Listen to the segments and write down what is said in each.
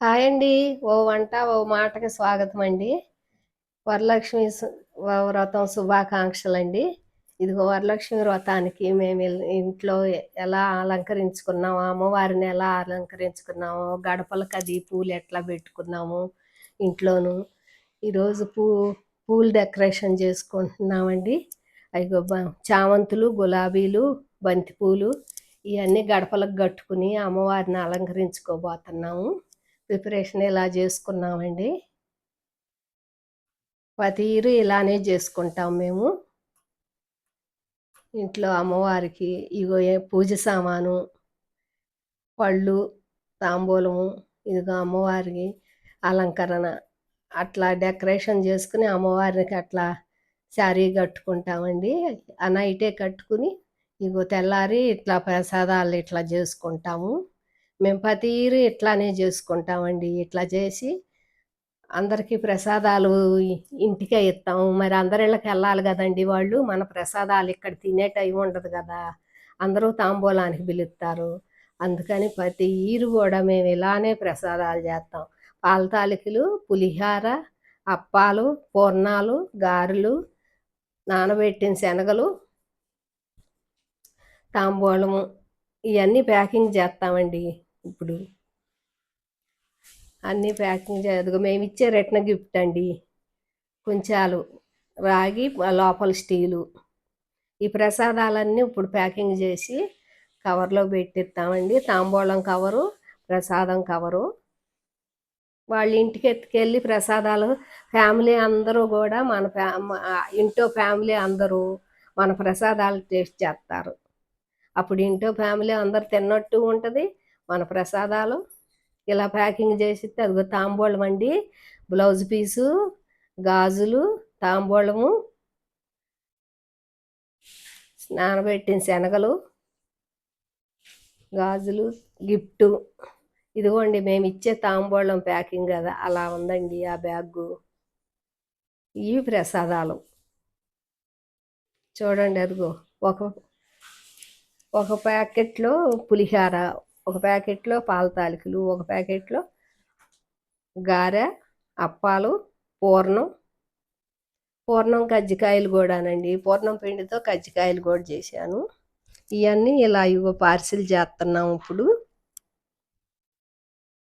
Hi అండి. ఓ వంట ఓ మాటకి స్వాగతం అండి వరలక్ష్మి వ్రతం శుభాకాంక్షలు అండి ఇదిగో వరలక్ష్మి వ్రతానికి మేము ఇంట్లో ఎలా అలంకరించుకున్నాము అమ్మవారిని ఎలా అలంకరించుకున్నాము గడపలకు అది పూలు ఎట్లా పెట్టుకున్నాము ఇంట్లోను. ఈరోజు పూ పూలు డెకరేషన్ చేసుకుంటున్నామండి. అయ్యో చామంతులు గులాబీలు బంతిపూలు ఇవన్నీ గడపలకు కట్టుకుని అమ్మవారిని అలంకరించుకోబోతున్నాము. ప్రిపరేషన్ ఇలా చేసుకున్నామండి? ప్రతి ఇలానే చేసుకుంటాం మేము. ఇంట్లో అమ్మవారికి ఇగో ఏ- పూజ సామాను పళ్ళు తాంబూలము ఇదిగో అమ్మవారికి అలంకరణ అట్లా డెకరేషన్ చేసుకుని అమ్మవారికి అట్లా శారీ కట్టుకుంటామండి. ఆ నైటే కట్టుకుని ఇగో తెల్లారి ఇట్లా ప్రసాదాలు ఇట్లా చేసుకుంటాము. మేము ప్రతీరు ఇట్లానే చేసుకుంటామండి. ఇట్లా చేసి అందరికీ ప్రసాదాలు ఇంటికే ఇస్తాము మరి అందరిళ్ళకి వెళ్ళాలి కదండి వాళ్ళు. మన ప్రసాదాలు ఇక్కడ తినే టైం ఉండదు కదా. అందరూ తాంబూలానికి పిలుస్తారు. అందుకని ప్రతి ఈరు కూడా మేము ఇలానే ప్రసాదాలు చేస్తాం. పాల తాలికలు పులిహార అప్పాలు పూర్ణాలు గారెలు నానబెట్టిన శనగలు తాంబూలము ఇవన్నీ ప్యాకింగ్ చేస్తామండి. ఇప్పుడు అన్నీ ప్యాకింగ్ చేయదు మేము ఇచ్చే రిటర్న్ గిఫ్ట్ అండి. కొంచాలు రాగి లోపల స్టీలు. ఈ ప్రసాదాలన్నీ ఇప్పుడు ప్యాకింగ్ చేసి కవర్లో పెట్టిస్తామండి. తాంబూలం కవరు ప్రసాదం కవరు. వాళ్ళ ఇంటికి ఎత్తుకెళ్ళి ప్రసాదాలు ఫ్యామిలీ అందరూ కూడా మన ఫ్యా ఇంట్లో ఫ్యామిలీ అందరూ మన ప్రసాదాలు టేస్ట్ చేస్తారు. అప్పుడు ఇంట్లో ఫ్యామిలీ అందరు తిన్నట్టు ఉంటుంది. మన ప్రసాదాలు ఇలా ప్యాకింగ్ చేసిస్తే అదిగో తాంబూలం అండి. బ్లౌజ్ పీసు గాజులు తాంబూలము నానబెట్టిన శనగలు గాజులు గిఫ్ట్. ఇదిగోండి మేము ఇచ్చే తాంబూలం ప్యాకింగ్ కదా అలా ఉందండి ఆ బ్యాగు. ఇవి ప్రసాదాలు. చూడండి అదిగో ఒక ఒక ప్యాకెట్లో పులిహార ఒక ప్యాకెట్లో పాల తాలికలు ఒక ప్యాకెట్లో గారె అప్పాలు పూర్ణం. పూర్ణం కజ్జికాయలు కూడానండి. పూర్ణం పిండితో కజ్జికాయలు కూడా చేశాను. ఇవన్నీ ఇలా ఇవో పార్సిల్ చేస్తున్నాం ఇప్పుడు.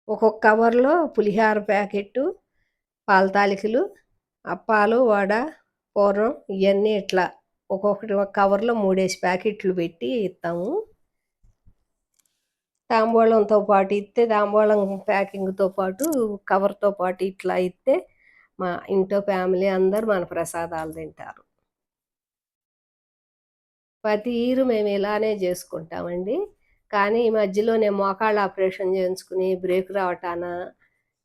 ఒక్కొక్క కవర్లో పులిహార ప్యాకెట్టు పాల తాలికలు అప్పాలు వడ పూర్ణం ఇవన్నీ ఇట్లా ఒక్కొక్కటి ఒక కవర్లో మూడేసి ప్యాకెట్లు పెట్టి ఇస్తాము తాంబూలంతో పాటు ఇస్తే తాంబూలం ప్యాకింగ్తో పాటు కవర్తో పాటు ఇట్లా ఇస్తే మా ఇంట్లో ఫ్యామిలీ అందరు మన ప్రసాదాలు తింటారు. ప్రతి ఇయర్ మేము ఇలానే చేసుకుంటామండి. కానీ ఈ మధ్యలో నేను మోకాళ్ళ ఆపరేషన్ చేయించుకుని బ్రేక్ రావటాన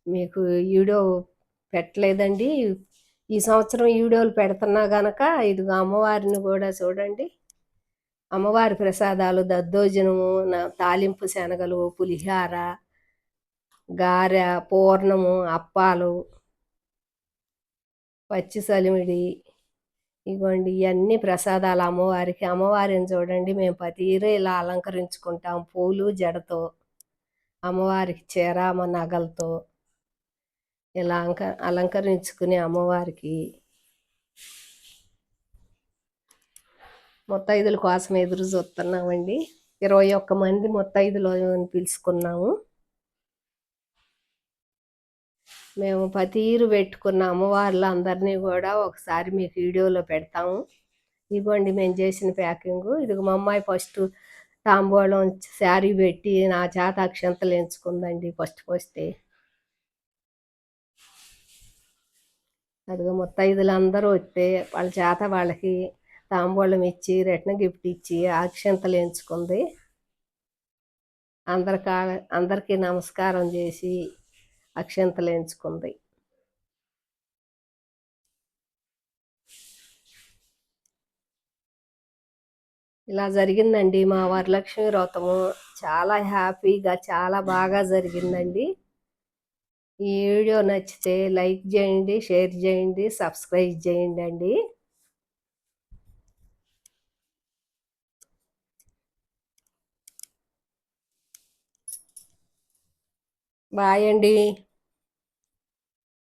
మీకు వీడియో పెట్టలేదండి. ఈ సంవత్సరం వీడియోలు పెడుతున్నా గనక ఇదిగో అమ్మవారిని కూడా చూడండి. అమ్మవారి ప్రసాదాలు దద్దోజనము తాలింపు శనగలు పులిహార గారె పూర్ణము అప్పాలు పచ్చి సలిమిడి ఇగోండి ఇవన్నీ ప్రసాదాలు అమ్మవారికి. అమ్మవారిని చూడండి మేము పతీరు ఇలా అలంకరించుకుంటాం పూలు జడతో అమ్మవారికి చీర నగలతో ఇలా అంక అలంకరించుకుని అమ్మవారికి ముత్తైదుల కోసం ఎదురు చూస్తున్నామండి. ఇరవై ఒక్క మంది ముత్తైదులు పిలుచుకున్నాము. మేము పతీరు పెట్టుకున్న అమ్మవార్లు అందరినీ కూడా ఒకసారి మీకు వీడియోలో పెడతాము. ఇదిగోండి మేము చేసిన ప్యాకింగ్. ఇదిగో మా అమ్మాయి ఫస్ట్ తాంబూలం శారీ పెట్టి నా చేత అక్షంతలు ఎంచుకుందండి ఫస్ట్ ఫస్టే. అదిగో ముత్తైదులు అందరూ వస్తే వాళ్ళ చేత వాళ్ళకి తాంబూలం ఇచ్చి రిటర్న్ గిఫ్ట్ ఇచ్చి అక్షంతలు ఎంచుకుంది. అందరికా అందరికీ నమస్కారం చేసి అక్షంతలు ఎంచుకుంది. ఇలా జరిగిందండి మా వరలక్ష్మి వ్రతము. చాలా హ్యాపీగా చాలా బాగా జరిగిందండి. ఈ వీడియో నచ్చితే లైక్ చేయండి షేర్ చేయండి సబ్స్క్రైబ్ చేయండి అండి. బాయ్ అండి